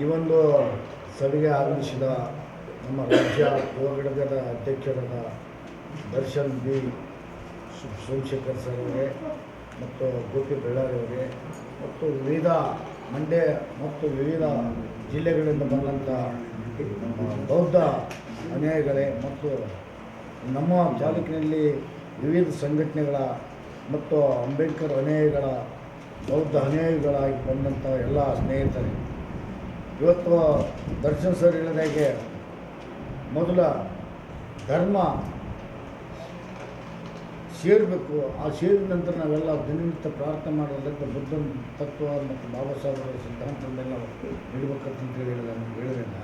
ಈ ಒಂದು ಸಭೆಗೆ ಆಗಮಿಸಿದ ನಮ್ಮ ರಾಜ್ಯ ಯುವ ಅಧ್ಯಕ್ಷರಾದ ದರ್ಶನ್ ಬಿ ಸೋಮಶೇಖರ್ ಸರ್ ಅವರೇ ಮತ್ತು ಗೋಪಿ ಬಳ್ಳಾರಿ ಅವರೇ ಮತ್ತು ವಿವಿಧ ಮಂಡ್ಯ ಮತ್ತು ವಿವಿಧ ಜಿಲ್ಲೆಗಳಿಂದ ಬಂದಂಥ ಬೌದ್ಧ ಅನ್ಯಾಯಗಳೇ ಮತ್ತು ನಮ್ಮ ತಾಲೂಕಿನಲ್ಲಿ ವಿವಿಧ ಸಂಘಟನೆಗಳ ಮತ್ತು ಅಂಬೇಡ್ಕರ್ ಅನುಯಾಯಿಗಳ, ಬೌದ್ಧ ಅನುಯಾಯಿಗಳಾಗಿ ಬಂದಂಥ ಎಲ್ಲ ಸ್ನೇಹಿತರೆ. ಇವತ್ತು ದರ್ಶನ್ ಸರ್ ಹೇಳಿದಾಗೆ ಮೊದಲ ಧರ್ಮ ಸೇರಬೇಕು. ಆ ಸೇರಿದ ನಂತರ ನಾವೆಲ್ಲ ದಿನನಿತ್ಯ ಪ್ರಾರ್ಥನೆ ಮಾಡೋದಕ್ಕೆ ಬುದ್ಧ ತತ್ವ ಮತ್ತು ಬಾಬಾ ಸಾಹೇಬರ ಸಿದ್ಧಾಂತವನ್ನೆಲ್ಲ ಇಡಬೇಕಂತೇಳಿ ಹೇಳಿದ ಹೇಳಿದ್ರಿಂದ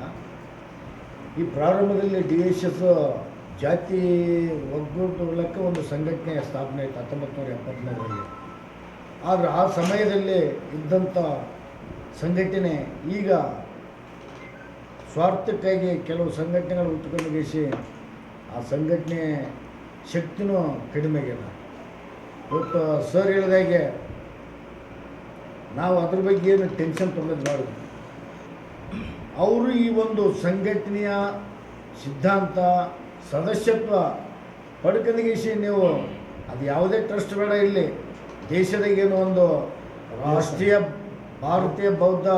ಈ ಪ್ರಾರಂಭದಲ್ಲಿ ಡಿ ಎಸ್ ಎಸ್ ಜಾತಿ ಒಗ್ಗೂಟಕ್ಕೆ ಒಂದು ಸಂಘಟನೆ ಸ್ಥಾಪನೆ ಆಯಿತು ಹತ್ತೊಂಬತ್ತು ನೂರ ಎಪ್ಪತ್ತ್ಮೂರರಲ್ಲಿ ಆದರೆ ಆ ಸಮಯದಲ್ಲಿ ಇದ್ದಂಥ ಸಂಘಟನೆ ಈಗ ಸ್ವಾರ್ಥಕ್ಕಾಗಿ ಕೆಲವು ಸಂಘಟನೆಗಳು ಗಿಸಿ ಆ ಸಂಘಟನೆ ಶಕ್ತಿನೂ ಕಡಿಮೆ ಆಗಿಲ್ಲ ಇವತ್ತು ಸರ್ ಹೇಳಿದಾಗೆ ನಾವು ಅದ್ರ ಬಗ್ಗೆ ಏನು ಟೆನ್ಷನ್ ತೊಗೊಳ್ಳೋದು ಮಾಡೋದು ಅವರು ಈ ಒಂದು ಸಂಘಟನೆಯ ಸಿದ್ಧಾಂತ, ಸದಸ್ಯತ್ವ ಪಡ್ಕೊಂಡಿಗಿಸಿ ನೀವು ಅದು ಯಾವುದೇ ಟ್ರಸ್ಟ್ ಬೇಡ ಇಲ್ಲಿ. ದೇಶದಾಗೇನು ಒಂದು ರಾಷ್ಟ್ರೀಯ ಭಾರತೀಯ ಬೌದ್ಧ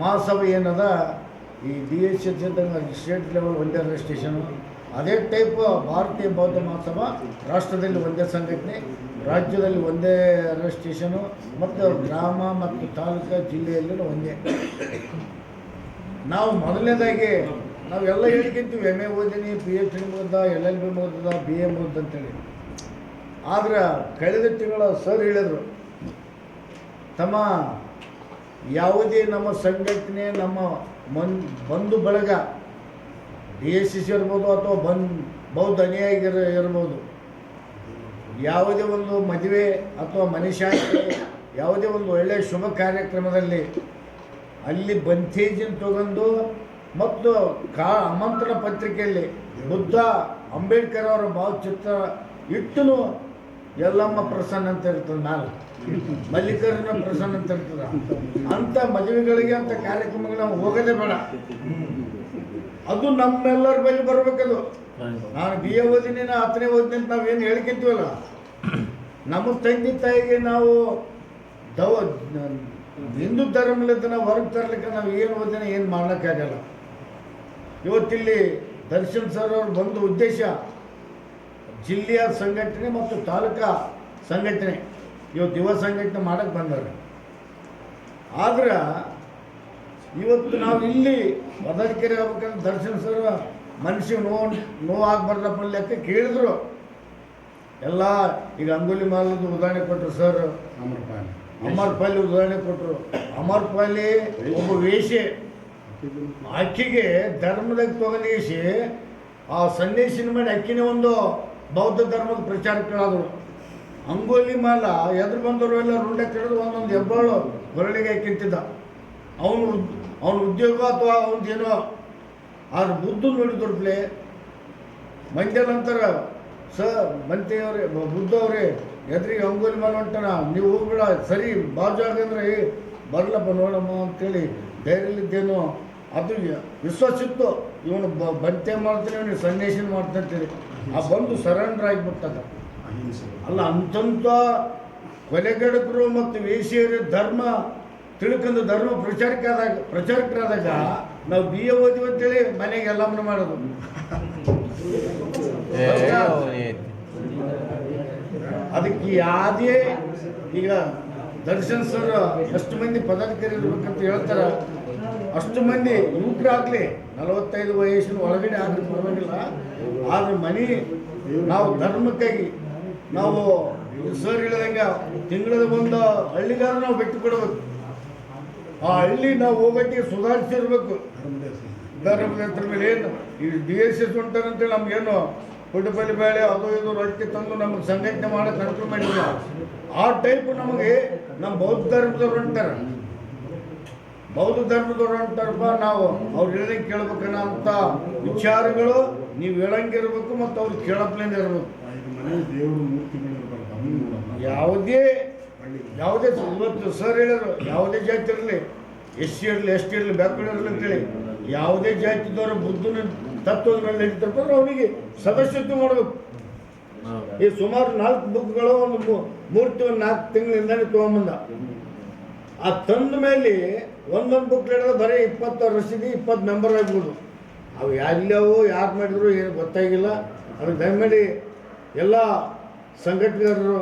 ಮಹಾಸಭೆ ಏನದ? ಈ D H S state level ಒಂದೇ ರಿಜಿಸ್ಟ್ರೇಷನು. ಅದೇ ಟೈಪ್ ಭಾರತೀಯ ಬೌದ್ಧ ಮಹಾಸಭಾ ರಾಷ್ಟ್ರದಲ್ಲಿ ಒಂದೇ ಸಂಘಟನೆ, ರಾಜ್ಯದಲ್ಲಿ ಒಂದೇ ರಿಜಿಸ್ಟ್ರೇಷನು ಮತ್ತು ಗ್ರಾಮ ಮತ್ತು ತಾಲೂಕು ಜಿಲ್ಲೆಯಲ್ಲೂ ಒಂದೇ. ನಾವು ಮೊದಲನೇದಾಗಿ ನಾವೆಲ್ಲ ಹೇಳ್ಕೊಂತೀವಿ ಎಂ ಎ ಓದಿನಿ ಪಿ ಎಚ್ ಡಿ ಓದ ಎಲ್ ಎಲ್ ಬಿ ಓದದ ಬಿ ಎ ಓದ ಅಂತೇಳಿ. ಆದ್ರೆ ಕಳೆದ ತಿಂಗಳ ಸರ್ ಹೇಳಿದರು, ತಮ್ಮ ಯಾವುದೇ ನಮ್ಮ ಸಂಘಟನೆ, ನಮ್ಮ ಮನ್, ಬಂಧು ಬಳಗ, ಡಿ ಎಸ್ ಸಿ ಸಿ ಇರ್ಬೋದು ಅಥವಾ ಬನ್ ಬೌದ್ಧ ಅನುಯಾಯಿಗರು ಇರ್ಬೋದು. ಯಾವುದೇ ಒಂದು ಮದುವೆ ಅಥವಾ ಮನುಷ್ಯ ಯಾವುದೇ ಒಂದು ಒಳ್ಳೆಯ ಶುಭ ಕಾರ್ಯಕ್ರಮದಲ್ಲಿ ಅಲ್ಲಿ ಬಂತೇಜಿನ ತಗೊಂಡು ಮತ್ತು ಕಾ, ಆಮಂತ್ರಣ ಪತ್ರಿಕೆಯಲ್ಲಿ ಬುದ್ಧ ಅಂಬೇಡ್ಕರ್ ಅವರ ಭಾವಚಿತ್ರ ಇಟ್ಟು ಎಲ್ಲಮ್ಮ ಪ್ರಸನ್ನ ಅಂತ ಇರ್ತದೆ ನಾನು ಮಲ್ಲಿಕಾರ್ಜುನ ಪ್ರಸನ್ನ ಅಂತ ಇರ್ತದೆ. ಅಂಥ ಮದುವೆಗಳಿಗೆ ಅಂತ ಕಾರ್ಯಕ್ರಮಗಳು ನಾವು ಹೋಗೋದೇ ಬೇಡ. ಅದು ನಮ್ಮೆಲ್ಲರ ಬಳಿ ಬರಬೇಕದು. ನಾನು ಬಿ ಎ ಓದಿನಿ ನಾ ಹತ್ತನೇ ಓದಿನಿ ಅಂತ ನಾವೇನು ಹೇಳ್ಕೊಂತೀವಲ್ಲ ನಮ್ಮ ತಂದೆ ತಾಯಿಗೆ ನಾವು ದವ, ಹಿಂದೂ ಧರ್ಮಲಿಂದ ನಾವು ಹೊರಗೆ ತರಲಿಕ್ಕೆ ನಾವು ಏನು ಓದಿನ ಏನು ಮಾಡ್ಲಿಕ್ಕಾಗಲ್ಲ. ಇವತ್ತಿಲ್ಲಿ ದರ್ಶನ್ ಸರ್ ಅವ್ರು ಬಂದ ಉದ್ದೇಶ ಜಿಲ್ಲೆಯ ಸಂಘಟನೆ ಮತ್ತು ತಾಲೂಕಾ ಸಂಘಟನೆ ಇವತ್ತು ಯುವ ಸಂಘಟನೆ ಮಾಡಕ್ಕೆ ಬಂದವ್ರೆ. ಆದ್ರೆ ಇವತ್ತು ನಾವು ಇಲ್ಲಿ ಮದಲ್ಕೆರೆ ಆಗ್ಬೇಕಂದ್ರೆ ದರ್ಶನ್ ಸರ್ ಮನುಷ್ಯ ನೋವು ನೋವು ಆಗ್ಬಾರ್ದಪ್ಪ ಲೆಕ್ಕ ಕೇಳಿದ್ರು. ಎಲ್ಲ ಈಗ ಅಂಗುಲಿ ಮಾಲದ ಉದಾಹರಣೆ ಕೊಟ್ಟರು ಸರ್. ಅಮರ್ ಪಾಲಿ. ಉದಾಹರಣೆ ಕೊಟ್ಟರು ಅಮರ್ ಪಾಲಿ ಒಬ್ಬ ವೇಷೆ ಅಕ್ಕಿಗೆ ಧರ್ಮದಾಗ ತೊಗೊಂಡೇಸಿ ಆ ಸನ್ಯಾಸಿನ ಮೇಲೆ ಅಕ್ಕಿನೇ ಒಂದು ಬೌದ್ಧ ಧರ್ಮದ ಪ್ರಚಾರಕರಾದರು ಅಂಗೋಲಿ ಮಾಲ, ಎದುರು ಬಂದವರು ಎಲ್ಲ ರುಂಡೆ ತಿಳಿದು ಒಂದೊಂದು ಹೆಬ್ಬಾಳು ಬರಳಿಗೆ ಕಿಂತಿದ್ದ ಅವನು ಅವನ ಉದ್ಯೋಗ ಅಥವಾ ಅವನದೇನೋ. ಆದ್ರೆ ಬುದ್ಧ ಮಂಡ್ಯ ನಂತರ ಸ ಮಂತೆಯವರೇ ಬುದ್ಧ ಅವರೇ ಎದುರಿಗೆ ಅಂಗೋಲಿ ಮಾಲ ಹೊಂಟನ ನೀವು ಹೋಗ್ಬಿಡ, ಸರಿ ಬಾಜು ಆಗಂದ್ರೆ ಬರ್ಲಪ್ಪ ನೋಡಮ್ಮ ಅಂತೇಳಿ ಧೈರ್ಯಲ್ಲಿದ್ದೇನೋ ಅದು ವಿಶ್ವಾಸಿತ್ತು ಇವನು ಬಂತೆ ಮಾಡ್ತಾನೆ ಇವನು ಸನ್ಯಾಸಿನ ಮಾಡ್ತಾನೆ ಅಂತೇಳಿ. ಆ ಬಂದು ಸರೆಂಡರ್ ಆಗಿಬಿಟ್ಟದ ಅಲ್ಲ ಅಂತಂತ ಕೊಲೆಗಡಕರು ಮತ್ತು ವೇಷಿಯರ ಧರ್ಮ ತಿಳ್ಕೊಂಡು ಧರ್ಮ ಪ್ರಚಾರಕ್ಕಾದಾಗ ಪ್ರಚಾರಕರಾದಾಗ ನಾವು ಬಿ ಎ ಓದಿವಿ ಅಂತೇಳಿ ಮನೆಗೆ ಎಲ್ಲಮ್ಮನ ಮಾಡೋದು. ಅದಕ್ಕೆ ಯಾವುದೇ ಈಗ ದರ್ಶನ್ ಸರ್ ಎಷ್ಟು ಮಂದಿ ಪದಾಧಿಕಾರಿ ಇರ್ಬೇಕಂತ ಹೇಳ್ತಾರ. ಅಷ್ಟು ಮಂದಿ ಯುವಕರಾಗಲಿ ನಲವತ್ತೈದು ವಯಸ್ಸಿನ ಒಳಗಡೆ ಆಗಲಿ ಪರವಾಗಿಲ್ಲ. ಆದ್ರೆ ಮನೆ ನಾವು ಧರ್ಮಕ್ಕಾಗಿ ನಾವು ಸರ್ ಹೇಳಿದಂಗೆ ತಿಂಗಳದ ಒಂದು ಹಳ್ಳಿಗಾರ ನಾವು ಬಿಟ್ಟು ಕೊಡಬೇಕು. ಆ ಹಳ್ಳಿ ನಾವು ಹೋಗೋಕ್ಕೆ ಸುಧಾರಿಸಿರ್ಬೇಕು. ಧರ್ಮದ ಮೇಲೆ ಏನು ಈ ಡಿ ಎಸ್ ಎಸ್ ಉಂಟಾರಂತೇಳಿ ನಮ್ಗೇನು ಪುಟ್ಟಪಲ್ಲಿ ಬೇಳೆ ಅದು ಇದು ರೊಟ್ಟಿ ತಂದು ನಮಗೆ ಸಂಘಟನೆ ಮಾಡೋಕೆ ಅನುಕೂಲ ಮಾಡಿಲ್ಲ ಆ ಟೈಪ್ ನಮಗೆ ನಮ್ಮ ಬೌದ್ಧ ಧರ್ಮದವ್ರು ಹೊಂಟಾರ ಬೌದ್ಧ ಧರ್ಮದವ್ರು ಹೊಂಟಾರಪ್ಪ ನಾವು. ಅವ್ರು ಹೇಳ್ದಂಗೆ ಕೇಳ್ಬೇಕನ್ನ ಅಂತ ವಿಚಾರಗಳು ನೀವು ಹೇಳಂಗಿರ್ಬೇಕು ಮತ್ತು ಅವ್ರು ಕೇಳಪ್ಲೇನೆ ಇರ್ಬೇಕು. ದೇವರು ಮೂರ್ತಿಗಳು ಯಾವುದೇ ಯಾವುದೇ ಇವತ್ತು ಸರ್ ಹೇಳಿದ್ರು ಯಾವುದೇ ಜಾತಿ ಇರಲಿ ಎಷ್ಟು ಇರಲಿ ಎಸ್ ಟಿ ಇರಲಿ ಬ್ಯಾಕ್ವರ್ಡ್ ಇರಲಿ ಅಂತೇಳಿ ಯಾವುದೇ ಜಾತಿದವರು ಬುದ್ಧನ ತತ್ವದ ಮೇಲೆ ನಡೀತಾರೆ ಅವನಿಗೆ ಸದಸ್ಯತ್ವ ಮಾಡಬೇಕು. ಈ ಸುಮಾರು ನಾಲ್ಕು ಬುಕ್ಗಳು ಒಂದು ಮೂರ್ತಿ ಒಂದು ನಾಲ್ಕು ತಿಂಗಳಿಂದಾನೆ ತೊಗೊಂಬಂದ ಆ ತಂದ ಮೇಲೆ ಒಂದೊಂದು ಬುಕ್ ಹಿಡಿದ್ರೆ ಬರೀ ಇಪ್ಪತ್ತು ರಸೀದಿ ಇಪ್ಪತ್ತು ಮೆಂಬರ್ ಆಗ್ಬೋದು. ಅವು ಎಲ್ಲವು ಯಾರು ಮಾಡಿದ್ರು ಏನು ಗೊತ್ತಾಗಿಲ್ಲ. ಅದಕ್ಕೆ ದಯಮಾಡಿ ಎಲ್ಲ ಸಂಘಟಕರು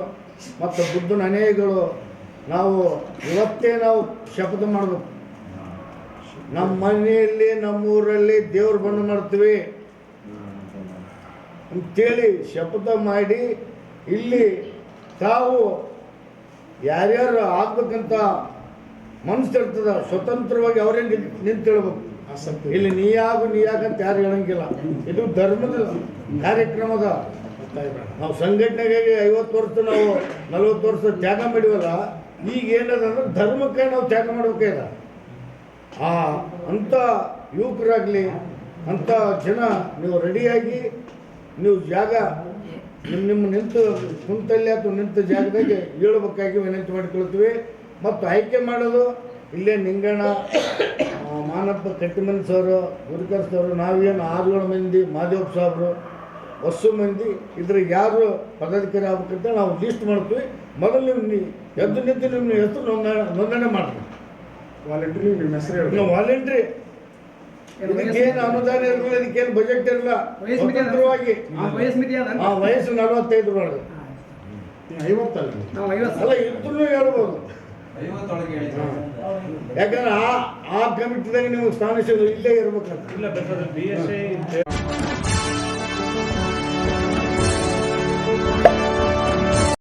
ಮತ್ತು ಬುದ್ಧನ ಅನೇಯಗಳು ನಾವು ಇವತ್ತೇ ನಾವು ಶಪಥ ಮಾಡಬೇಕು. ನಮ್ಮ ಮನೆಯಲ್ಲಿ, ನಮ್ಮೂರಲ್ಲಿ ದೇವ್ರ ಬಂದು ಮಾಡ್ತೀವಿ. ಅಂತೇಳಿ ಶಪಥ ಮಾಡಿ ಇಲ್ಲಿ ತಾವು ಯಾರ್ಯಾರು ಆಗ್ಬೇಕಂತ ಮನಸ್ಸಿರ್ತದ ಸ್ವತಂತ್ರವಾಗಿ ಅವರೇ ನಿಂತಿಳ್ಬೇಕು ಆಸಕ್ತಿ. ಇಲ್ಲಿ ನೀ ಆಗು ನೀ ಯಾಕಂತ ಯಾರು ಹೇಳಂಗಿಲ್ಲ. ಇದು ಧರ್ಮದ ಕಾರ್ಯಕ್ರಮದ ನಾವು ಸಂಘಟನೆಗಾಗಿ ಐವತ್ತು ವರ್ಷ ನಾವು ನಲವತ್ತು ವರ್ಷ ತ್ಯಾಗ ಮಾಡಿವಲ್ಲ ಈಗ ಏನದ ಅಂದ್ರೆ ಧರ್ಮಕ್ಕೆ ನಾವು ತ್ಯಾಗ ಮಾಡ್ಬೇಕೀಗ ಆ ಅಂಥ ಯುವಕರಾಗಲಿ ಅಂಥ ಜನ ನೀವು ರೆಡಿಯಾಗಿ ನೀವು ಜಾಗ ನಿಮ್ಮ ನಿಮ್ಮ ನಿಂತು ಕುಂತಲ್ಲಿ ಅಥವಾ ನಿಂತ ಜಾಗದಾಗೆ ಹೇಳ್ಬೇಕಾಗಿ ವಿನಂತಿ ಮಾಡಿಕೊಳ್ತೀವಿ. ಮತ್ತು ಆಯ್ಕೆ ಮಾಡೋದು ಇಲ್ಲೇ ನಿಂಗಣ್ಣ ಆ, ಮಾನಪ್ಪ ಕಟ್ಟಿಮನ್ ಸರ್ ಗುರುಕರ್ ಸರ್ ನಾವೇನು ಆರು ಮಂದಿ ಮಾದೇವ್ ಸಾಬ್ರು ಹೊಸ ಮಂದಿ ಇದ್ರ ಯಾರು ಪದಾಧಿಕಾರಿ ಆಗ್ಬೇಕಂತ ನಾವು ಲಿಸ್ಟ್ ಮಾಡ್ತೀವಿ. ಮೊದಲು ನೀವು ನೀ- ಎದ್ದು ನಿಂತು ನಿಮ್ಮ ಹೆಸರು ನೋಂದಣಿ ನೋಂದಣಿ ಮಾಡ್ತೀವಿ ವಾಲಂಟ್ರಿ ನಿಮ್ಮ ಹೆಸರು ಹೇಳಿ ನಾವು ವಾಲಂಟ್ರಿ ಇದಕ್ಕೇನು ಅನುದಾನ ಇರಲಿಲ್ಲ ಇದಕ್ಕೇನು ಬಜೆಟ್ ಇರಲ್ಲ ಸ್ವತಂತ್ರವಾಗಿ. ಆ ವಯಸ್ಸು ನಲವತ್ತೈದು ಒಳಗೆ ಐವತ್ತಲ್ಲ? ಅಲ್ಲ ಇದ್ರೂ ಹೇಳ್ಬೋದು. ಯಾಕಂದ್ರೆ ಆ ಆ ಕಮಿಟಿದಾಗ ನೀವು ಸ್ಥಾನ ಇಲ್ಲೇ ಇರ್ಬೇಕಂತ. ಇಲ್ಲ